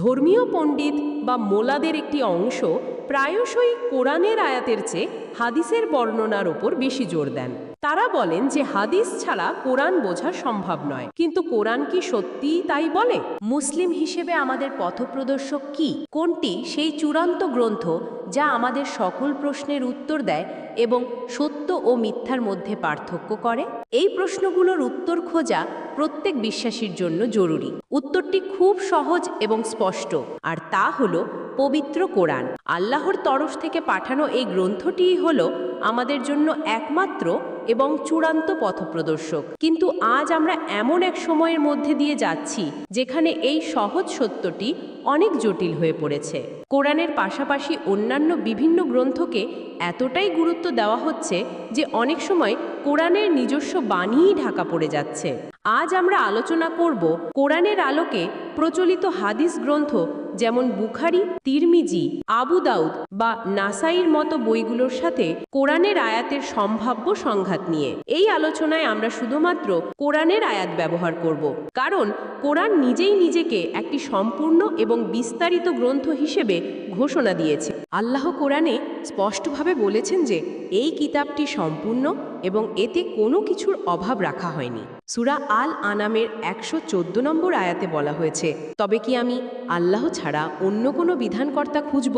ধর্মীয় পণ্ডিত বা মোলাদের একটি অংশ প্রায়শই কোরআনের আয়াতের চেয়ে হাদিসের বর্ণনার ওপর বেশি জোর দেন। তারা বলেন যে হাদিস ছাড়া কোরআন বোঝা সম্ভব নয়। কিন্তু কোরআন কি সত্যিই তাই বলে? মুসলিম হিসেবে আমাদের পথপ্রদর্শক কি? কোনটি সেই চূড়ান্ত গ্রন্থ যা আমাদের সকল প্রশ্নের উত্তর দেয় এবং সত্য ও মিথ্যার মধ্যে পার্থক্য করে? এই প্রশ্নগুলোর উত্তর খোঁজা প্রত্যেক বিশ্বাসীর জন্য জরুরি। উত্তরটি খুব সহজ এবং স্পষ্ট, আর তা হল পবিত্র কোরআন। আল্লাহর তরফ থেকে পাঠানো এই গ্রন্থটিই হল আমাদের জন্য একমাত্র এবং চূড়ান্ত পথপ্রদর্শক। কিন্তু আজ আমরা এমন এক সময়ের মধ্যে দিয়ে যাচ্ছি, যেখানে এই সহজ সত্যটি অনেক জটিল হয়ে পড়েছে। কোরআনের পাশাপাশি অন্যান্য বিভিন্ন গ্রন্থকে এতটাই গুরুত্ব দেওয়া হচ্ছে যে অনেক সময় কোরআনের নিজস্ব বাণীই ঢাকা পড়ে যাচ্ছে। আজ আমরা আলোচনা করব কোরআনের আলোকে প্রচলিত হাদিস গ্রন্থ যেমন বুখারি, তিরমিজি, আবু দাউদ বা নাসাইর মতো বইগুলোর সাথে কোরআনের আয়াতের সম্ভাব্য সংঘাত নিয়ে। এই আলোচনায় আমরা শুধুমাত্র কোরআনের আয়াত ব্যবহার করব, কারণ কোরআন নিজেই নিজেকে একটি সম্পূর্ণ এবং বিস্তারিত গ্রন্থ হিসেবে ঘোষণা দিয়েছে। আল্লাহ কোরআনে স্পষ্টভাবে বলেছেন যে, এই কিতাবটি সম্পূর্ণ এবং এতে কোনো কিছুর অভাব রাখা হয়নি। সুরা আল আনামের একশো চোদ্দ নম্বর আয়াতে বলা হয়েছে, তবে কি আমি আল্লাহ ছাড়া অন্য কোনো বিধানকর্তা খুঁজব,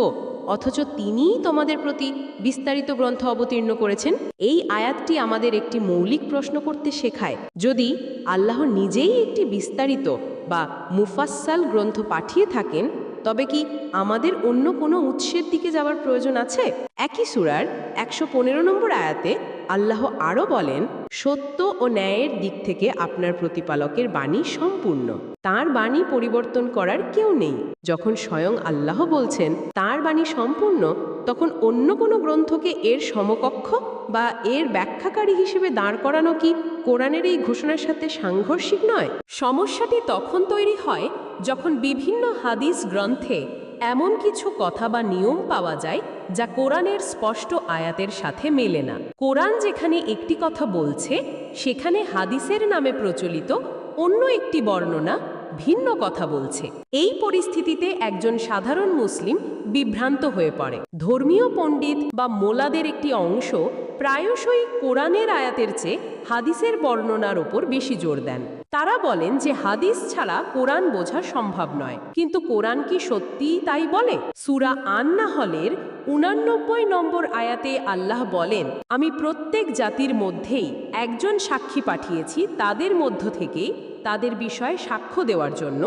অথচ তিনিই তোমাদের প্রতি বিস্তারিত গ্রন্থ অবতীর্ণ করেছেন। এই আয়াতটি আমাদের একটি মৌলিক প্রশ্ন করতে শেখায়। যদি আল্লাহ নিজেই একটি বিস্তারিত বা মুফাসসাল গ্রন্থ পাঠিয়ে থাকেন, তবে কি আমাদের অন্য কোনো উৎসের দিকে যাওয়ার প্রয়োজন আছে? একই সুরার একশো পনেরো নম্বর আয়াতে আল্লাহ আরও বলেন, সত্য ও ন্যায়ের দিক থেকে আপনার প্রতিপালকের বাণী সম্পূর্ণ। তার বাণী পরিবর্তন করার কেউ নেই। যখন স্বয়ং আল্লাহ বলছেন, তার বাণী সম্পূর্ণ তখন অন্য কোনো গ্রন্থকে এর সমকক্ষ বা এর ব্যাখ্যাকারী হিসেবে দাঁড় করানো কি কোরআনের এই ঘোষণার সাথে সাংঘর্ষিক নয়? সমস্যাটি তখন তৈরি হয় যখন বিভিন্ন হাদিস গ্রন্থে এমন কিছু কথা বা নিয়ম পাওয়া যায় যা কোরআনের স্পষ্ট আয়াতের সাথে মেলে না। কোরআন যেখানে একটি কথা বলছে, সেখানে হাদিসের নামে প্রচলিত অন্য একটি বর্ণনা ভিন্ন কথা বলছে। এই পরিস্থিতিতে একজন সাধারণ মুসলিম বিভ্রান্ত হয়ে পড়ে। ধর্মীয় পণ্ডিত বা মোলাদের একটি অংশ প্রায়শই কোরআনের আয়াতের চেয়ে হাদিসের বর্ণনার ওপর বেশি জোর দেন। তারা বলেন যে হাদিস ছাড়া কোরআন বোঝা সম্ভব নয়। কিন্তু কোরআন কি সত্যিই তাই বলে? সুরা আন্না হলের উনানব্বই নম্বর আয়াতে আল্লাহ বলেন, আমি প্রত্যেক জাতির মধ্যেই একজন সাক্ষী পাঠিয়েছি তাদের মধ্য থেকেই তাদের বিষয়ে সাক্ষ্য দেওয়ার জন্য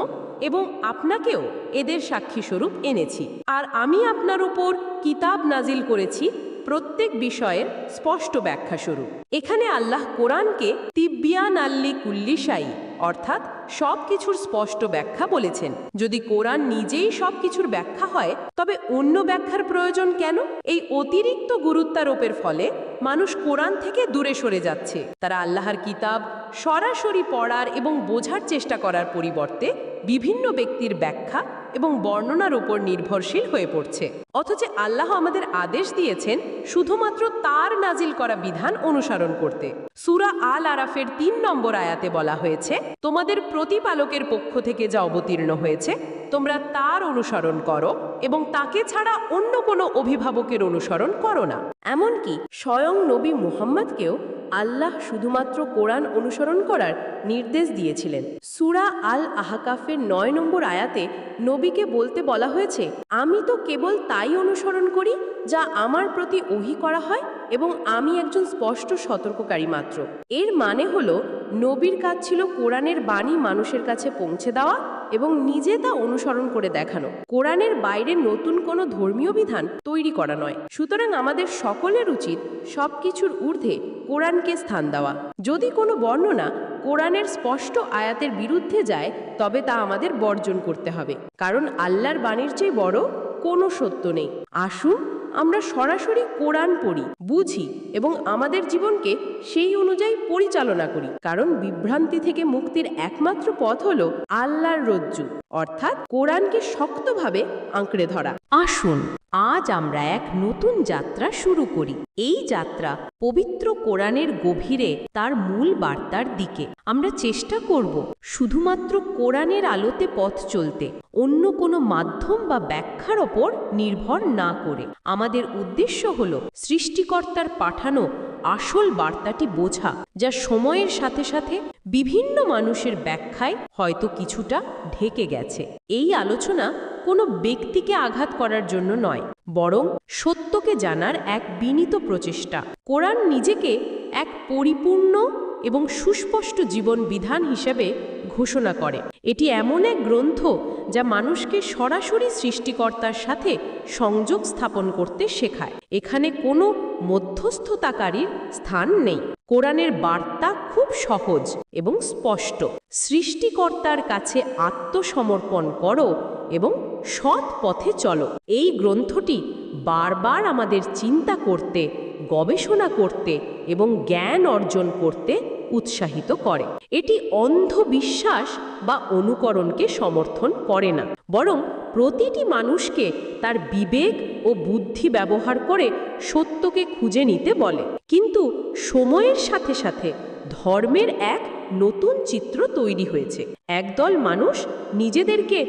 এবং আপনাকেও এদের সাক্ষী স্বরূপ এনেছি। আর আমি আপনার উপর কিতাব নাজিল করেছি প্রত্যেক বিষয়ের স্পষ্ট ব্যাখ্যা স্বরূপ এখানে আল্লাহ কোরআনকে তিব্বিয়ান আল্লি কুল্লিশাই অর্থাৎ সব কিছুর স্পষ্ট ব্যাখ্যা বলেছেন। যদি কোরআন নিজেই সব কিছুর ব্যাখ্যা হয়, তবে অন্য ব্যাখ্যার প্রয়োজন কেন? এই অতিরিক্ত গুরুত্বারোপের ফলে মানুষ কোরআন থেকে দূরে সরে যাচ্ছে। তারা আল্লাহর কিতাব সরাসরি পড়ার এবং বোঝার চেষ্টা করার পরিবর্তে বিভিন্ন ব্যক্তির ব্যাখ্যা এবং বর্ণনার উপর নির্ভরশীল হয়ে পড়ছে। অথচ আল্লাহ আমাদের আদেশ দিয়েছেন শুধুমাত্র তার নাজিল করা বিধান অনুসরণ করতে। সুরা আল আরাফের তিন নম্বর আয়াতে বলা হয়েছে, তোমাদের প্রতিপালকের পক্ষ থেকে যা অবতীর্ণ হয়েছে, তোমরা তার অনুসরণ করো এবং তাকে ছাড়া অন্য কোনো অভিভাবকের অনুসরণ করো না। এমনকি স্বয়ং নবী মুহাম্মদকেও আল্লাহ শুধুমাত্র কোরআন অনুসরণ করার নির্দেশ দিয়েছিলেন। সুরা আল আহকাফের নয় নম্বর আয়াতে নবীকে বলতে বলা হয়েছে, আমি তো কেবল তাই অনুসরণ করি যা আমার প্রতি ওহি করা হয় এবং আমি একজন স্পষ্ট সতর্ককারী মাত্র। এর মানে হলো নবীর কাজ ছিল কোরআনের বাণী মানুষের কাছে পৌঁছে দেওয়া এবং নিজে তা অনুসরণ করে দেখানো। কোরআনের বাইরে নতুন কোনো ধর্মীয় বিধান তৈরি করা নয়। সুতরাং আমাদের সকলের উচিত সবকিছুর ঊর্ধ্বে কোরআনকে স্থান দেওয়া। যদি কোনো বর্ণনা কোরআনের স্পষ্ট আয়াতের বিরুদ্ধে যায়, তবে তা আমাদের বর্জন করতে হবে। কারণ আল্লাহর বাণীর চেয়ে বড় কোনো সত্য নেই। আসুন আমরা সরাসরি কোরআন পড়ি, বুঝি এবং আমাদের জীবনকে সেই অনুযায়ী পরিচালনা করি। কারণ বিভ্রান্তি থেকে মুক্তির একমাত্র পথ হল আল্লাহর রজ্জু, অর্থাৎ কোরআনকে শক্তভাবে আঁকড়ে ধরা। আসুন, আজ আমরা এক নতুন যাত্রা শুরু করি। এই যাত্রা পবিত্র কোরআনের গভীরে তার মূল বার্তার দিকে। আমরা চেষ্টা করব শুধুমাত্র কোরআনের আলোতে পথ চলতে অন্য কোনো মাধ্যম বা ব্যাখ্যার ওপর নির্ভর না করে। আমাদের উদ্দেশ্য হল সৃষ্টিকর্তার পাঠানো আসল বার্তাটি বোঝা, যা সময়ের সাথে সাথে বিভিন্ন মানুষের ব্যাখ্যায় হয়তো কিছুটা ঢেকে গেছে। এই আলোচনা কোনো ব্যক্তিকে আঘাত করার জন্য নয়, বরং সত্যকে জানার এক বিনীত প্রচেষ্টা। কোরআন নিজেকে এক পরিপূর্ণ এবং সুস্পষ্ট জীবন বিধান হিসেবে ঘোষণা করে। এটি এমন এক গ্রন্থ যা মানুষকে সরাসরি সৃষ্টিকর্তার সাথে সংযোগ স্থাপন করতে শেখায়। এখানে কোনো মধ্যস্থতাকারীর স্থান নেই। কোরআনের বার্তা খুব সহজ এবং স্পষ্ট। সৃষ্টিকর্তার কাছে আত্মসমর্পণ করো এবং সৎ পথে চলো। এই গ্রন্থটি বারবার আমাদের চিন্তা করতে, গবেষণা করতে এবং জ্ঞান অর্জন করতে উৎসাহিত করে। এটি অন্ধবিশ্বাস বা অনুকরণকে সমর্থন করে না, বরং প্রতিটি মানুষকে তার বিবেক ও বুদ্ধি ব্যবহার করে সত্যকে খুঁজে নিতে বলে। কিন্তু সময়ের সাথে সাথে ধর্মের এক নতুন চিত্র তৈরি হয়েছে। একদল মানুষ নিজেদেরকে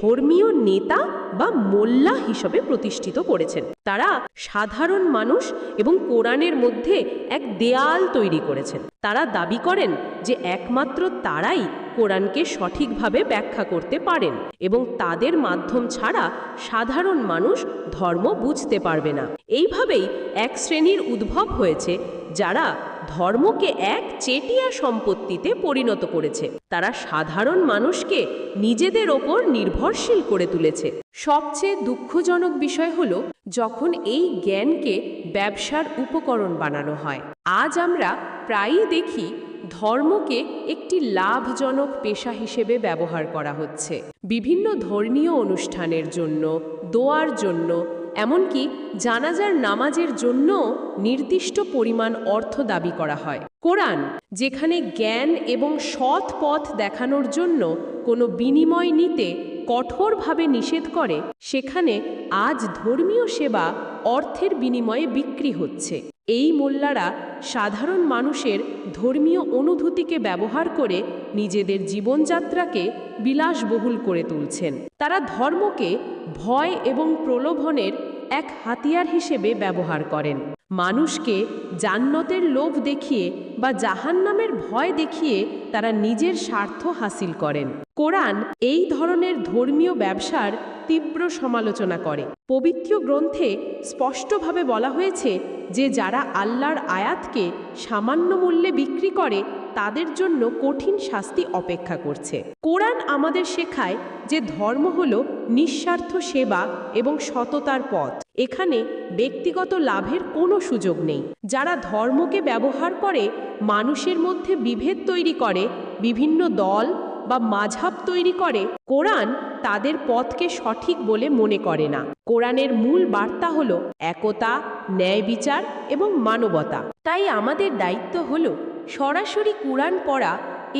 ধর্মীয় নেতা বা মোল্লা হিসেবে প্রতিষ্ঠিত করেছেন। তারা সাধারণ মানুষ এবং কোরআনের মধ্যে এক দেয়াল তৈরি করেছেন। তারা দাবি করেন যে একমাত্র তারাই কোরআনকে সঠিকভাবে ব্যাখ্যা করতে পারেন এবং তাদের মাধ্যম ছাড়া সাধারণ মানুষ ধর্ম বুঝতে পারবে না। এইভাবেই এক শ্রেণির উদ্ভব হয়েছে যারা ধর্মকে এক চেটিয়া সম্পত্তিতে পরিণত করেছে। তারা সাধারণ মানুষকে নিজেদের ওপর নির্ভরশীল করে তুলেছে। সবচেয়ে দুঃখজনক বিষয় হল, যখন এই জ্ঞানকে ব্যবসার উপকরণ বানানো হয়। আজ আমরা প্রায়ই দেখি, ধর্মকে একটি লাভজনক পেশা হিসেবে ব্যবহার করা হচ্ছে। বিভিন্ন ধর্মীয় অনুষ্ঠানের জন্য, দোয়ার জন্য এমনকি জানাজার নামাজের জন্য নির্দিষ্ট পরিমাণ অর্থ দাবি করা হয়। কোরআন, যেখানে জ্ঞান এবং সৎ পথ দেখানোর জন্য কোনো বিনিময় নিতে কঠোরভাবে নিষেধ করে, সেখানে আজ ধর্মীয় সেবা অর্থের বিনিময়ে বিক্রি হচ্ছে। এই মোল্লারা সাধারণ মানুষের ধর্মীয় অনুভূতিকে ব্যবহার করে নিজেদের জীবনযাত্রাকে বিলাসবহুল করে তুলছেন। তারা ধর্মকে ভয় এবং প্রলোভনের এক হাতিয়ার হিসেবে ব্যবহার করেন। মানুষকে জান্নতের লোভ দেখিয়ে বা জাহান্নামের ভয় দেখিয়ে তারা নিজের স্বার্থ হাসিল করেন। কোরআন এই ধরনের ধর্মীয় ব্যবসার তীব্র সমালোচনা করে। পবিত্র গ্রন্থে স্পষ্টভাবে বলা হয়েছে যে যারা আল্লাহর আয়াতকে সামান্য মূল্যে বিক্রি করে, তাদের জন্য কঠিন শাস্তি অপেক্ষা করছে। কোরআন আমাদের শেখায় যে ধর্ম হল নিঃস্বার্থ সেবা এবং সততার পথ। এখানে ব্যক্তিগত লাভের কোনো সুযোগ নেই। যারা ধর্মকে ব্যবহার করে, মানুষের মধ্যে বিভেদ তৈরি করে, বিভিন্ন দল বা মাঝাব তৈরি করে, কোরআন তাদের পথকে সঠিক বলে মনে করে না। কোরআনের মূল বার্তা হল একতা, ন্যায় বিচার এবং মানবতা। তাই আমাদের দায়িত্ব হল সরাসরি কোরআন পড়া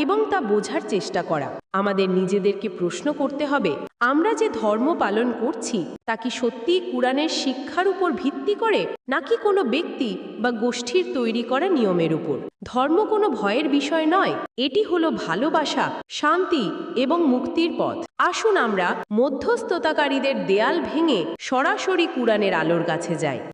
এবং তা বোঝার চেষ্টা করা। আমাদের নিজেদেরকে প্রশ্ন করতে হবে, আমরা যে ধর্ম পালন করছি, তা কি সত্যিই কোরআনের শিক্ষার উপর ভিত্তি করে, নাকি কোনো ব্যক্তি বা গোষ্ঠীর তৈরি করা নিয়মের উপর? ধর্ম কোনো ভয়ের বিষয় নয়, এটি হলো ভালোবাসা, শান্তি এবং মুক্তির পথ। আসুন আমরা মধ্যস্থতাকারীদের দেয়াল ভেঙে সরাসরি কোরআনের আলোর কাছে যাই।